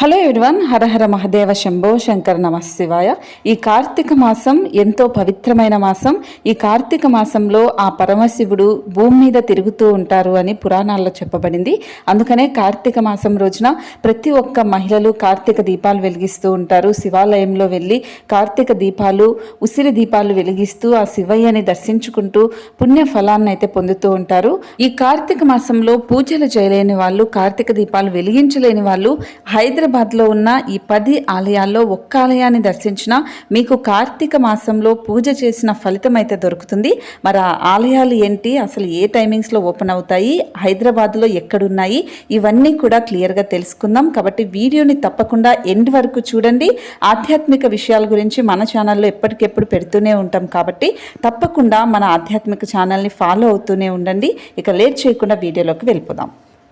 Hello everyone హరహర మహదేవ శంభో శంకర నమశివాయ ఈ కార్తీక మాసం ఎంతో పవిత్రమైన మాసం. ఈ కార్తీక మాసంలో ఆ పరమశివుడు భూమి మీద తిరుగుతూ ఉంటారు అని పురాణాల్లో చెప్పబడింది. అందుకనే కార్తీక మాసం రోజున ప్రతి ఒక్క మహిళలు కార్తీక దీపాలు వెలిగిస్తూ ఉంటారు. శివాలయంలో వెళ్ళి కార్తీక దీపాలు ఉసిరి దీపాలు వెలిగిస్తూ ఆ శివయ్యని దర్శించుకుంటూ పుణ్య ఫలాన్ని అయితే పొందుతూ ఉంటారు. ఈ కార్తీక మాసంలో పూజలు చేయలేని వాళ్ళు కార్తీక దీపాలు వెలిగించలేని వాళ్ళు హైదరాబాద్ హైదరాబాద్లో ఉన్న ఈ పది ఆలయాల్లో ఒక్క ఆలయాన్ని దర్శించిన మీకు కార్తీక మాసంలో పూజ చేసిన ఫలితం అయితే దొరుకుతుంది. మరి ఆ ఆలయాలు ఏంటి? అసలు ఏ టైమింగ్స్లో ఓపెన్ అవుతాయి? హైదరాబాద్లో ఎక్కడున్నాయి? ఇవన్నీ కూడా క్లియర్గా తెలుసుకుందాం. కాబట్టి వీడియోని తప్పకుండా ఎండ్ వరకు చూడండి. ఆధ్యాత్మిక విషయాల గురించి మన ఛానల్లో ఎప్పటికెప్పుడు పెడుతూనే ఉంటాం కాబట్టి తప్పకుండా మన ఆధ్యాత్మిక ఛానల్ని ఫాలో అవుతూనే ఉండండి. ఇక లేట్ చేయకుండా వీడియోలోకి వెళ్ళిపోదాం.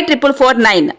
triple four nine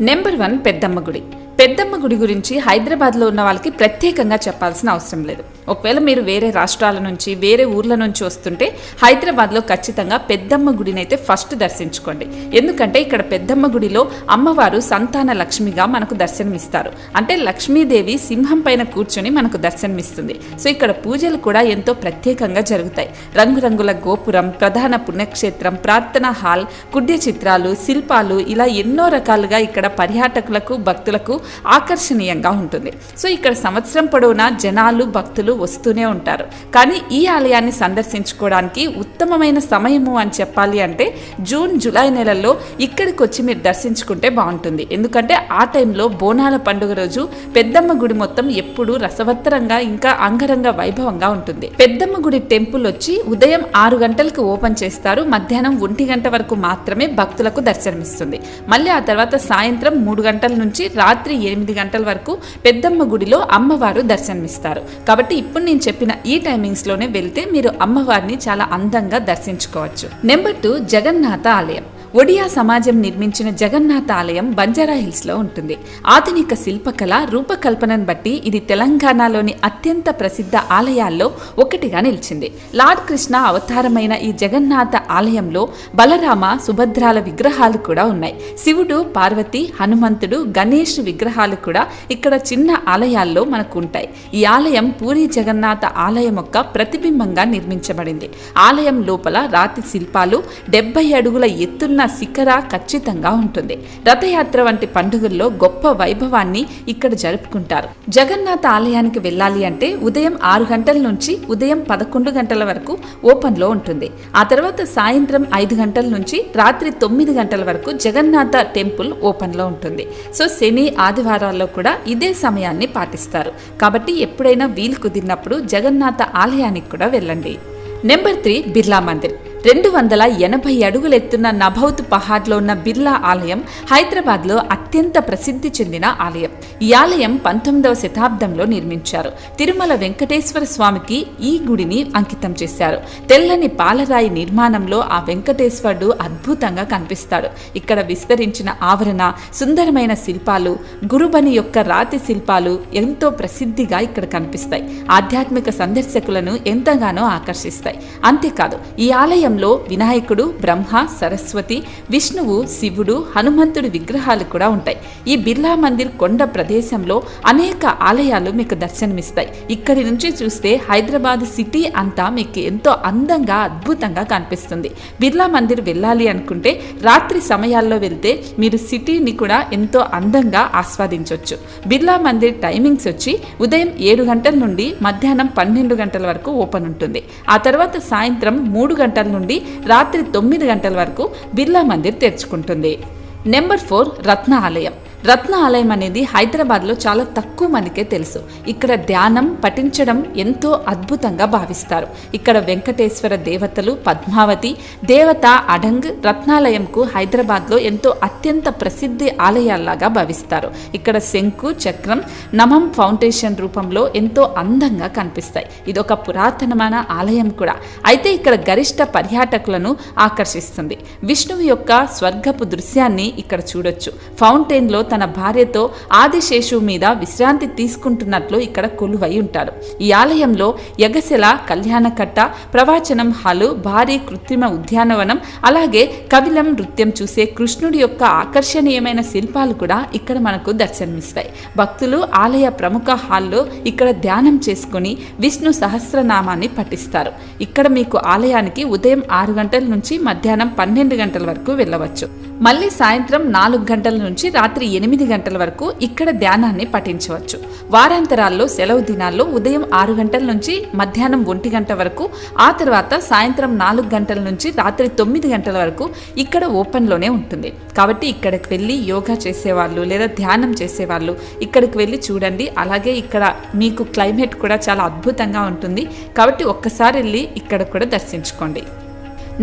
number one Peddamma గుడి. పెద్దమ్మ గుడి గురించి హైదరాబాద్లో ఉన్న వాళ్ళకి ప్రత్యేకంగా చెప్పాల్సిన అవసరం లేదు. ఒకవేళ మీరు వేరే రాష్ట్రాల నుంచి వేరే ఊర్ల నుంచి వస్తుంటే హైదరాబాద్లో ఖచ్చితంగా పెద్దమ్మ గుడిని అయితే ఫస్ట్ దర్శించుకోండి. ఎందుకంటే ఇక్కడ పెద్దమ్మ గుడిలో అమ్మవారు సంతాన లక్ష్మిగా మనకు దర్శనమిస్తారు. అంటే లక్ష్మీదేవి సింహం పైన కూర్చొని మనకు దర్శనమిస్తుంది. సో ఇక్కడ పూజలు కూడా ఎంతో ప్రత్యేకంగా జరుగుతాయి. రంగురంగుల గోపురం ప్రధాన పుణ్యక్షేత్రం ప్రార్థనా హాల్ కుడ్య చిత్రాలు శిల్పాలు ఇలా ఎన్నో రకాలుగా ఇక్కడ పర్యాటకులకు భక్తులకు ఆకర్షణీయంగా ఉంటుంది. సో ఇక్కడ సంవత్సరం పొడవునా జనాలు భక్తులు వస్తూనే ఉంటారు. కానీ ఈ ఆలయాన్ని సందర్శించుకోవడానికి ఉత్తమమైన సమయము అని చెప్పాలి అంటే జూన్ జూలై నెలల్లో ఇక్కడికి వచ్చి మీరు దర్శించుకుంటే బాగుంటుంది. ఎందుకంటే ఆ టైంలో బోనాల పండుగ రోజు పెద్దమ్మ గుడి మొత్తం ఎప్పుడు రసవత్తరంగా ఇంకా అంగరంగ వైభవంగా ఉంటుంది. పెద్దమ్మ గుడి టెంపుల్ వచ్చి ఉదయం ఆరు గంటలకు ఓపెన్ చేస్తారు. మధ్యాహ్నం ఒంటి గంట వరకు మాత్రమే భక్తులకు దర్శనమిస్తుంది. మళ్ళీ ఆ తర్వాత సాయంత్రం మూడు గంటల నుంచి రాత్రి ఎనిమిది గంటల వరకు పెద్దమ్మ గుడిలో అమ్మవారు దర్శనమిస్తారు. కాబట్టి ఇప్పుడు నేను చెప్పిన ఈ టైమింగ్స్లోనే వెళ్తే మీరు అమ్మవారిని చాలా అందంగా దర్శించుకోవచ్చు. నెంబర్ టూ జగన్నాథ ఆలయం. ఒడియా సమాజం నిర్మించిన జగన్నాథ ఆలయం బంజారా హిల్స్లో ఉంటుంది. ఆధునిక శిల్పకళ రూపకల్పనను బట్టి ఇది తెలంగాణలోని అత్యంత ప్రసిద్ధ ఆలయాల్లో ఒకటిగా నిలిచింది. లార్డ్ కృష్ణ అవతారమైన ఈ జగన్నాథ ఆలయంలో బలరామ సుభద్రాల విగ్రహాలు కూడా ఉన్నాయి. శివుడు పార్వతి హనుమంతుడు గణేష్ విగ్రహాలు కూడా ఇక్కడ చిన్న ఆలయాల్లో మనకు ఉంటాయి ఈ ఆలయం పూరి జగన్నాథ ఆలయం యొక్క ప్రతిబింబంగా నిర్మించబడింది. ఆలయం లోపల రాతి శిల్పాలు డెబ్బై అడుగుల ఎత్తున్న శిఖర ఖచ్చితంగా ఉంటుంది. రథయాత్ర వంటి పండుగల్లో గొప్ప వైభవాన్ని ఇక్కడ జరుపుకుంటారు. జగన్నాథ ఆలయానికి వెళ్ళాలి అంటే ఉదయం ఆరు గంటల నుంచి ఉదయం పదకొండు గంటల వరకు ఓపెన్లో ఉంటుంది. ఆ తర్వాత సాయంత్రం ఐదు గంటల నుంచి రాత్రి తొమ్మిది గంటల వరకు జగన్నాథ టెంపుల్ ఓపెన్లో ఉంటుంది. సో శని ఆదివారాల్లో కూడా ఇదే సమయాన్ని పాటిస్తారు. కాబట్టి ఎప్పుడైనా వీలు కుదిరినప్పుడు జగన్నాథ ఆలయానికి కూడా వెళ్ళండి. Number three Birla Mandir. రెండు వందల ఎనభై అడుగులెత్తున్న నభౌత్ పహాడ్లో ఉన్న బిర్లా ఆలయం హైదరాబాద్లో అత్యంత ప్రసిద్ధి చెందిన ఆలయం. ఈ ఆలయం పంతొమ్మిదవ శతాబ్దంలో నిర్మించారు. తిరుమల వెంకటేశ్వర స్వామికి ఈ గుడిని అంకితం చేశారు. తెల్లని పాలరాయి నిర్మాణంలో ఆ వెంకటేశ్వరుడు అద్భుతంగా కనిపిస్తాడు. ఇక్కడ విస్తరించిన ఆవరణ సుందరమైన శిల్పాలు గురుబని యొక్క రాతి శిల్పాలు ఎంతో ప్రసిద్ధిగా ఇక్కడ కనిపిస్తాయి. ఆధ్యాత్మిక సందర్శకులను ఎంతగానో ఆకర్షిస్తాయి. అంతేకాదు ఈ ఆలయం ఆలయంలో వినాయకుడు బ్రహ్మ సరస్వతి విష్ణువు శివుడు హనుమంతుడి విగ్రహాలు కూడా ఉంటాయి. ఈ బిర్లా మందిర్ కొండ ప్రదేశంలో అనేక ఆలయాలు మీకు దర్శనమిస్తాయి. ఇక్కడి నుంచి చూస్తే హైదరాబాద్ సిటీ అంతా మీకు ఎంతో అందంగా అద్భుతంగా కనిపిస్తుంది. బిర్లా మందిర్ వెళ్ళాలి అనుకుంటే రాత్రి సమయాల్లో వెళ్తే మీరు సిటీని కూడా ఎంతో అందంగా ఆస్వాదించవచ్చు బిర్లా మందిర్ టైమింగ్స్ వచ్చి ఉదయం ఏడు గంటల నుండి మధ్యాహ్నం పన్నెండు గంటల వరకు ఓపెన్ ఉంటుంది. ఆ తర్వాత సాయంత్రం మూడు గంటల నుండి రాత్రి తొమ్మిది గంటల వరకు బిర్లా మందిర్ తెరుచుకుంటుంది. నెంబర్ ఫోర్ రత్న ఆలయం. రత్న ఆలయం అనేది హైదరాబాద్లో చాలా తక్కువ మందికే తెలుసు. ఇక్కడ ధ్యానం పఠించడం ఎంతో అద్భుతంగా భావిస్తారు. ఇక్కడ వెంకటేశ్వర దేవతలు పద్మావతి దేవత అడంగ్ రత్నాలయంకు హైదరాబాద్లో ఎంతో అత్యంత ప్రసిద్ధి ఆలయాల్లాగా భావిస్తారు. ఇక్కడ శంకు చక్రం నమం ఫౌండేషన్ రూపంలో ఎంతో అందంగా కనిపిస్తాయి. ఇది ఒక పురాతనమైన ఆలయం కూడా. అయితే ఇక్కడ గరిష్ట పర్యాటకులను ఆకర్షిస్తుంది. విష్ణువు యొక్క స్వర్గపు దృశ్యాన్ని ఇక్కడ చూడొచ్చు. ఫౌంటైన్లో తన భార్యతో ఆదిశేషువు మీద విశ్రాంతి తీసుకుంటున్నట్లు ఇక్కడ కొలువై ఉంటారు. ఈ ఆలయంలో యగశిల కళ్యాణకట్ట ప్రవచనం హాలు భారీ కృత్రిమ ఉద్యానవనం అలాగే కవిలం నృత్యం చూసే కృష్ణుడి యొక్క ఆకర్షణీయమైన శిల్పాలు కూడా ఇక్కడ మనకు దర్శనమిస్తాయి. భక్తులు ఆలయ ప్రముఖ హాల్లో ఇక్కడ ధ్యానం చేసుకుని విష్ణు సహస్రనామాన్ని పఠిస్తారు. ఇక్కడ మీకు ఆలయానికి ఉదయం ఆరు గంటల నుంచి మధ్యాహ్నం పన్నెండు గంటల వరకు వెళ్ళవచ్చు. మళ్ళీ సాయంత్రం నాలుగు గంటల నుంచి రాత్రి ఎనిమిది గంటల వరకు ఇక్కడ ధ్యానాన్ని పఠించవచ్చు. వారాంతరాల్లో సెలవు దినాల్లో ఉదయం ఆరు గంటల నుంచి మధ్యాహ్నం ఒంటి గంట వరకు ఆ తర్వాత సాయంత్రం నాలుగు గంటల నుంచి రాత్రి తొమ్మిది గంటల వరకు ఇక్కడ ఓపెన్లోనే ఉంటుంది. కాబట్టి ఇక్కడికి వెళ్ళి యోగా చేసేవాళ్ళు లేదా ధ్యానం చేసేవాళ్ళు ఇక్కడికి వెళ్ళి చూడండి. అలాగే ఇక్కడ మీకు క్లైమేట్ కూడా చాలా అద్భుతంగా ఉంటుంది. కాబట్టి ఒక్కసారి వెళ్ళి ఇక్కడ కూడా దర్శించుకోండి.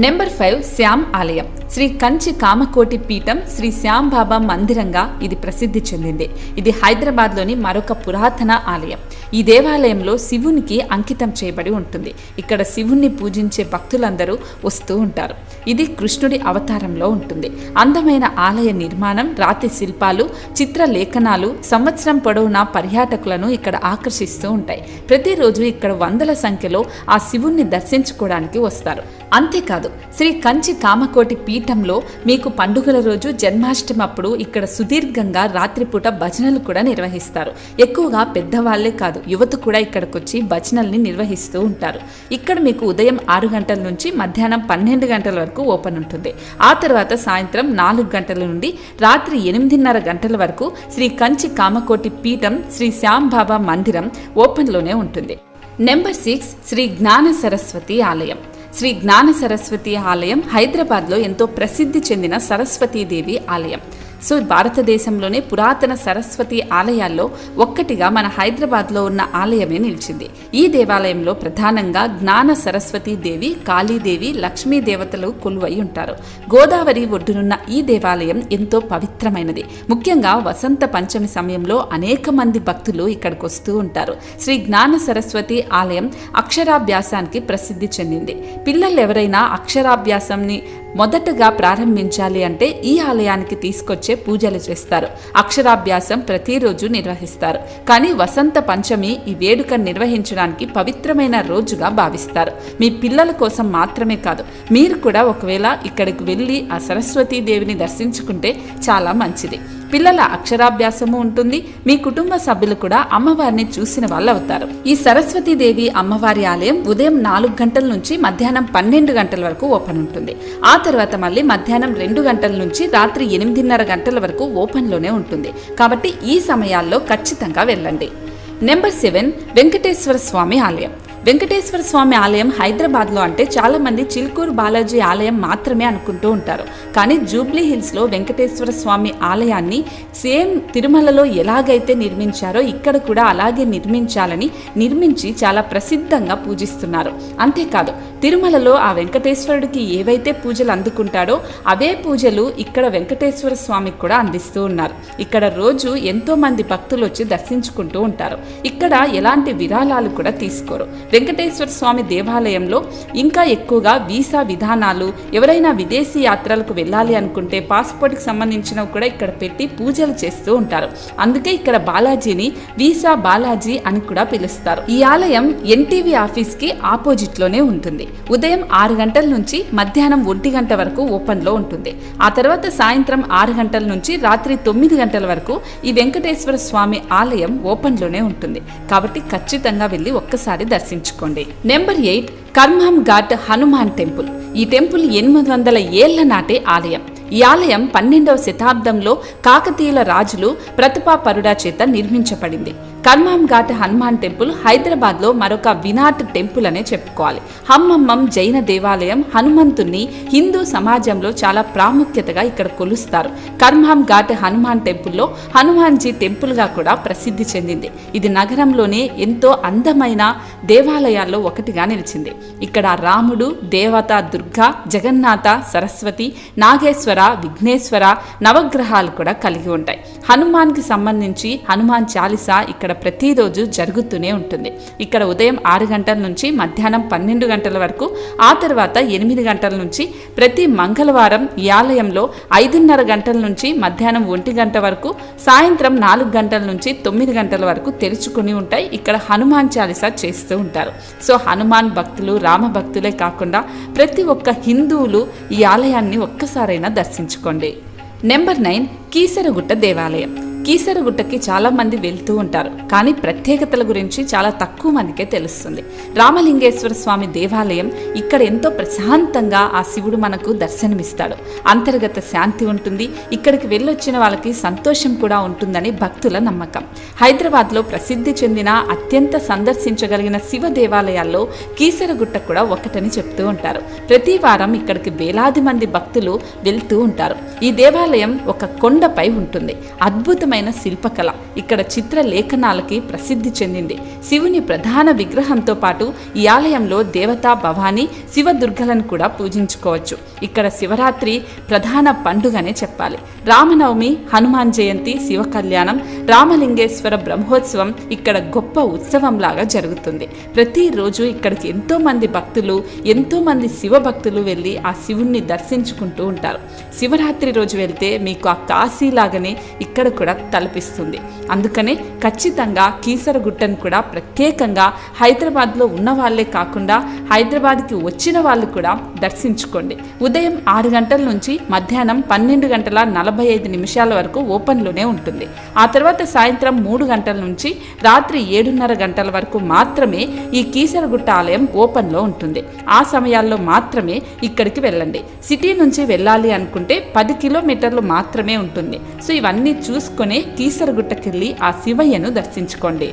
నెంబర్ ఫైవ్ శ్యామ్ ఆలయం. శ్రీ కంచి కామకోటి పీఠం శ్రీ శ్యామ్ బాబా మందిరంగా ఇది ప్రసిద్ధి చెందింది. ఇది హైదరాబాద్లోని మరొక పురాతన ఆలయం. ఈ దేవాలయంలో శివునికి అంకితం చేయబడి ఉంటుంది. ఇక్కడ శివుణ్ణి పూజించే భక్తులందరూ వస్తూ ఉంటారు. ఇది కృష్ణుడి అవతారంలో ఉంటుంది. అందమైన ఆలయ నిర్మాణం రాతి శిల్పాలు చిత్రలేఖనాలు సంవత్సరం పొడవునా పర్యాటకులను ఇక్కడ ఆకర్షిస్తూ ఉంటాయి. ప్రతిరోజు ఇక్కడ వందల సంఖ్యలో ఆ శివుణ్ణి దర్శించుకోవడానికి వస్తారు. అంతేకాదు శ్రీ కంచి కామకోటి పీఠంలో మీకు పండుగల రోజు జన్మాష్టమి అప్పుడు ఇక్కడ సుదీర్ఘంగా రాత్రిపూట భజనలు కూడా నిర్వహిస్తారు. ఎక్కువగా పెద్దవాళ్ళే కాదు యువత కూడా ఇక్కడికి వచ్చి భజనల్ని నిర్వహిస్తూ ఉంటారు. ఇక్కడ మీకు ఉదయం ఆరు గంటల నుంచి మధ్యాహ్నం పన్నెండు గంటల వరకు ఓపెన్ ఉంటుంది. ఆ తర్వాత సాయంత్రం నాలుగు గంటల నుండి రాత్రి ఎనిమిదిన్నర గంటల వరకు శ్రీ కంచి కామకోటి పీఠం శ్రీ శ్యామ్ బాబా మందిరం ఓపెన్లోనే ఉంటుంది. నెంబర్ సిక్స్ శ్రీ జ్ఞాన సరస్వతి ఆలయం. శ్రీ జ్ఞాన సరస్వతి ఆలయం హైదరాబాద్లో ఎంతో ప్రసిద్ధి చెందిన సరస్వతీదేవి ఆలయం. సో భారతదేశంలోనే పురాతన సరస్వతి ఆలయాల్లో ఒక్కటిగా మన హైదరాబాద్లో ఉన్న ఆలయమే నిలిచింది. ఈ దేవాలయంలో ప్రధానంగా జ్ఞాన సరస్వతి దేవి కాళీదేవి లక్ష్మీ దేవతలు కొలువై ఉంటారు. గోదావరి ఒడ్డునున్న ఈ దేవాలయం ఎంతో పవిత్రమైనది. ముఖ్యంగా వసంత పంచమి సమయంలో అనేక మంది భక్తులు ఇక్కడికి వస్తూ ఉంటారు. శ్రీ జ్ఞాన సరస్వతి ఆలయం అక్షరాభ్యాసానికి ప్రసిద్ధి చెందింది. పిల్లలు ఎవరైనా అక్షరాభ్యాసంని మొదటగా ప్రారంభించాలి అంటే ఈ ఆలయానికి తీసుకొచ్చే పూజలు చేస్తారు. అక్షరాభ్యాసం ప్రతిరోజు నిర్వహిస్తారు. కానీ వసంత పంచమి ఈ వేడుక నిర్వహించడానికి పవిత్రమైన రోజుగా భావిస్తారు. మీ పిల్లల కోసం మాత్రమే కాదు మీరు కూడా ఒకవేళ ఇక్కడికి వెళ్ళి ఆ సరస్వతీ దేవిని దర్శించుకుంటే చాలా మంచిది. పిల్లల అక్షరాభ్యాసము ఉంటుంది. మీ కుటుంబ సభ్యులు కూడా అమ్మవారిని చూసిన వాళ్ళు అవుతారు. ఈ సరస్వతీదేవి అమ్మవారి ఆలయం ఉదయం నాలుగు గంటల నుంచి మధ్యాహ్నం పన్నెండు గంటల వరకు ఓపెన్ ఉంటుంది. ఆ తర్వాత మళ్ళీ మధ్యాహ్నం రెండు గంటల నుంచి రాత్రి ఎనిమిదిన్నర గంటల వరకు ఓపెన్లోనే ఉంటుంది. కాబట్టి ఈ సమయాల్లో ఖచ్చితంగా వెళ్ళండి. నెంబర్ సెవెన్ వెంకటేశ్వర స్వామి ఆలయం. వెంకటేశ్వర స్వామి ఆలయం హైదరాబాద్లో అంటే చాలామంది చిలుకూరు బాలాజీ ఆలయం మాత్రమే అనుకుంటూ ఉంటారు. కానీ జూబ్లీ హిల్స్లో వెంకటేశ్వర స్వామి ఆలయాన్ని సేమ్ తిరుమలలో ఎలాగైతే నిర్మించారో ఇక్కడ కూడా అలాగే నిర్మించాలని నిర్మించి చాలా ప్రసిద్ధంగా పూజిస్తున్నారు. అంతేకాదు తిరుమలలో ఆ వెంకటేశ్వరుడికి ఏవైతే పూజలు అందుకుంటాడో అవే పూజలు ఇక్కడ వెంకటేశ్వర స్వామికి కూడా అందిస్తూ ఉన్నారు. ఇక్కడ రోజు ఎంతో మంది భక్తులు వచ్చి దర్శించుకుంటూ ఉంటారు. ఇక్కడ ఎలాంటి విరాళాలు కూడా తీసుకోరు. వెంకటేశ్వర స్వామి దేవాలయంలో ఇంకా ఎక్కువగా వీసా విధానాలు ఎవరైనా విదేశీ యాత్రలకు వెళ్ళాలి అనుకుంటే పాస్పోర్ట్కి సంబంధించినవి కూడా ఇక్కడ పెట్టి పూజలు చేస్తూ ఉంటారు. అందుకే ఇక్కడ బాలాజీని వీసా బాలాజీ అని కూడా పిలుస్తారు. ఈ ఆలయం ఎన్టీవీ ఆఫీస్కి ఆపోజిట్లోనే ఉంటుంది. ఉదయం ఆరు గంటల నుంచి మధ్యాహ్నం ఒంటి గంట వరకు ఓపెన్లో ఉంటుంది. ఆ తర్వాత సాయంత్రం ఆరు గంటల నుంచి రాత్రి తొమ్మిది గంటల వరకు ఈ వెంకటేశ్వర స్వామి ఆలయం ఓపెన్లోనే ఉంటుంది. కాబట్టి ఖచ్చితంగా వెళ్ళి ఒక్కసారి గుర్తుంచుకోండి number eight Karmanghat Hanuman temple. ఈ టెంపుల్ ఎనిమిది వందల ఏళ్ళ నాటే ఆలయం. ఈ ఆలయం పన్నెండవ శతాబ్దంలో కాకతీయుల రాజులు ప్రతిభాపరుడా చేత నిర్మించబడింది. కన్మామ్ ఘాట్ హనుమాన్ టెంపుల్ హైదరాబాద్లో మరొక వినాట్ టెంపుల్ అనే చెప్పుకోవాలి. హమ్మమ్మం జైన దేవాలయం హనుమంతుణ్ణి హిందూ సమాజంలో చాలా ప్రాముఖ్యతగా ఇక్కడ కొలుస్తారు. కన్మామ్ ఘాట్ హనుమాన్ టెంపుల్లో హనుమాన్జీ టెంపుల్గా కూడా ప్రసిద్ధి చెందింది. ఇది నగరంలోనే ఎంతో అందమైన దేవాలయాల్లో ఒకటిగా నిలిచింది. ఇక్కడ రాముడు దేవత దుర్గా జగన్నాథ సరస్వతి నాగేశ్వర విఘ్నేశ్వర నవగ్రహాలు కూడా కలిగి ఉంటాయి. హనుమాన్కి సంబంధించి హనుమాన్ చాలీసా ఇక్కడ ప్రతిరోజు జరుగుతూనే ఉంటుంది. ఇక్కడ ఉదయం ఆరు గంటల నుంచి మధ్యాహ్నం పన్నెండు గంటల వరకు ఆ తర్వాత ఎనిమిది గంటల నుంచి ప్రతి మంగళవారం ఈ ఆలయంలో ఐదున్నర గంటల నుంచి మధ్యాహ్నం ఒంటి గంట వరకు సాయంత్రం నాలుగు గంటల నుంచి తొమ్మిది గంటల వరకు తెరుచుకుని ఉంటాయి. ఇక్కడ హనుమాన్ చాలీసా చేస్తూ ఉంటారు. సో హనుమాన్ భక్తులు రామ భక్తులే కాకుండా ప్రతి ఒక్క హిందువులు ఈ ఆలయాన్ని ఒక్కసారైనా దర్శించుకోండి. నెంబర్ నైన్ కీసరగుట్ట దేవాలయం. కీసరగుట్టకి చాలా మంది వెళ్తూ ఉంటారు. కానీ ప్రత్యేకతల గురించి చాలా తక్కువ మందికే తెలుస్తుంది. రామలింగేశ్వర స్వామి దేవాలయం ఇక్కడ ఎంతో ప్రశాంతంగా ఆ శివుడు మనకు దర్శనమిస్తాడు. అంతర్గత శాంతి ఉంటుంది. ఇక్కడికి వెళ్ళొచ్చిన వాళ్ళకి సంతోషం కూడా ఉంటుందని భక్తుల నమ్మకం. హైదరాబాద్లో ప్రసిద్ధి చెందిన అత్యంత సందర్శించగలిగిన శివ దేవాలయాల్లో కీసరగుట్ట కూడా ఒకటని చెప్తూ ఉంటారు. ప్రతి వారం ఇక్కడికి వేలాది మంది భక్తులు వెళ్తూ ఉంటారు. ఈ దేవాలయం ఒక కొండపై ఉంటుంది. అద్భుతమైన శిల్పకళ. ఇక్కడ చిత్రలేఖనాలకి ప్రసిద్ధి చెందింది. శివుని ప్రధాన విగ్రహంతో పాటు ఈ ఆలయంలో దేవతా భవాని శివదుర్గలను కూడా పూజించుకోవచ్చు. ఇక్కడ శివరాత్రి ప్రధాన పండుగనే చెప్పాలి. రామనవమి హనుమాన్ జయంతి శివ కళ్యాణం రామలింగేశ్వర బ్రహ్మోత్సవం ఇక్కడ గొప్ప ఉత్సవంలాగా జరుగుతుంది. ప్రతిరోజు ఇక్కడికి ఎంతో మంది భక్తులు ఎంతో మంది శివ భక్తులు వెళ్ళి ఆ శివుణ్ణి దర్శించుకుంటూ ఉంటారు. శివరాత్రి రోజు వెళ్తే మీకు ఆ కాశీలాగానే ఇక్కడ కూడా తలపిస్తుంది. అందుకనే ఖచ్చితంగా కీసరగుట్టను కూడా ప్రత్యేకంగా హైదరాబాద్లో ఉన్న వాళ్ళే కాకుండా హైదరాబాద్కి వచ్చిన వాళ్ళు కూడా దర్శించుకోండి. ఉదయం ఆరు గంటల నుంచి మధ్యాహ్నం పన్నెండు గంటల నలభై ఐదు నిమిషాల వరకు ఓపెన్లోనే ఉంటుంది. ఆ తర్వాత సాయంత్రం మూడు గంటల నుంచి రాత్రి ఏడున్నర గంటల వరకు మాత్రమే ఈ కీసరగుట్ట ఆలయం ఓపెన్లో ఉంటుంది. ఆ సమయాల్లో మాత్రమే ఇక్కడికి వెళ్ళండి. సిటీ నుంచి వెళ్ళాలి అనుకుంటే పది కిలోమీటర్లు మాత్రమే ఉంటుంది. సో ఇవన్నీ చూసుకొని కీసరగుట్టకెళ్ళి ఆ శివయ్యను దర్శించుకోండి.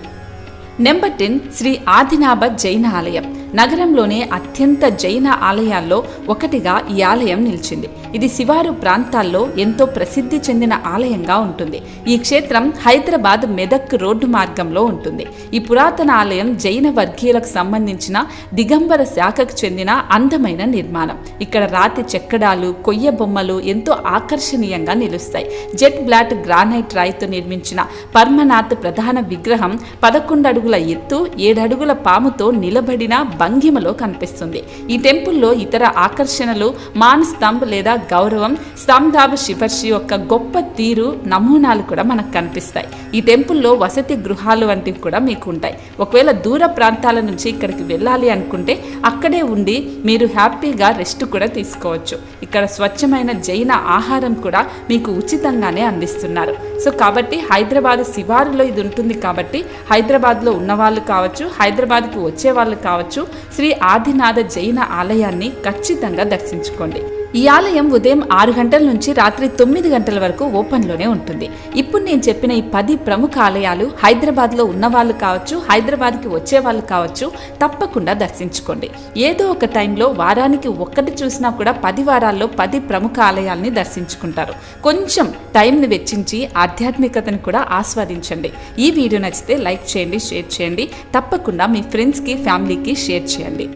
నెంబర్ టెన్ శ్రీ ఆదినాభ జైన ఆలయం. నగరంలోనే అత్యంత జైన ఆలయాల్లో ఒకటిగా ఈ ఆలయం నిలిచింది. ఇది శివారు ప్రాంతాల్లో ఎంతో ప్రసిద్ధి చెందిన ఆలయంగా ఉంటుంది. ఈ క్షేత్రం హైదరాబాద్ మెదక్ రోడ్డు మార్గంలో ఉంటుంది. ఈ పురాతన ఆలయం జైన వర్గీయులకు సంబంధించిన దిగంబర శాఖకు చెందిన అందమైన నిర్మాణం. ఇక్కడ రాతి చెక్కడాలు కొయ్య బొమ్మలు ఎంతో ఆకర్షణీయంగా నిలుస్తాయి. జెట్ బ్లాట్ గ్రానైట్ రాయితో నిర్మించిన పర్మనాథ్ ప్రధాన విగ్రహం పదకొండు అడుగుల ఎత్తు ఏడడుగుల పాముతో నిలబడిన భంగిమలో కనిపిస్తుంది. ఈ టెంపుల్లో ఇతర ఆకర్షణలు మాన్ స్తంభ్ లేదా గౌరవం స్తంభాబ్ శివర్షి యొక్క గొప్ప తీరు నమూనాలు కూడా మనకు కనిపిస్తాయి. ఈ టెంపుల్లో వసతి గృహాలు వంటివి కూడా మీకు ఉంటాయి. ఒకవేళ దూర ప్రాంతాల నుంచి ఇక్కడికి వెళ్ళాలి అనుకుంటే అక్కడే ఉండి మీరు హ్యాపీగా రెస్ట్ కూడా తీసుకోవచ్చు. ఇక్కడ స్వచ్ఛమైన జైన ఆహారం కూడా మీకు ఉచితంగానే అందిస్తున్నారు. సో కాబట్టి హైదరాబాద్ శివారులో ఇది ఉంటుంది కాబట్టి హైదరాబాద్లో ఉన్నవాళ్ళు కావచ్చు హైదరాబాద్కి వచ్చే వాళ్ళు కావచ్చు శ్రీ ఆదినాథ జైన ఆలయాన్ని ఖచ్చితంగా దర్శించుకోండి. ఈ ఆలయం ఉదయం ఆరు గంటల నుంచి రాత్రి తొమ్మిది గంటల వరకు ఓపెన్లోనే ఉంటుంది. ఇప్పుడు నేను చెప్పిన ఈ పది ప్రముఖ ఆలయాలు హైదరాబాద్లో ఉన్నవాళ్ళు కావచ్చు హైదరాబాద్కి వచ్చే వాళ్ళు కావచ్చు తప్పకుండా దర్శించుకోండి. ఏదో ఒక టైంలో వారానికి ఒక్కటి చూసినా కూడా పది వారాల్లో పది ప్రముఖ ఆలయాల్ని దర్శించుకుంటారు. కొంచెం టైంని వెచ్చించి ఆధ్యాత్మికతను కూడా ఆస్వాదించండి. ఈ వీడియో నచ్చితే లైక్ చేయండి షేర్ చేయండి. తప్పకుండా మీ ఫ్రెండ్స్కి ఫ్యామిలీకి షేర్ చేయండి.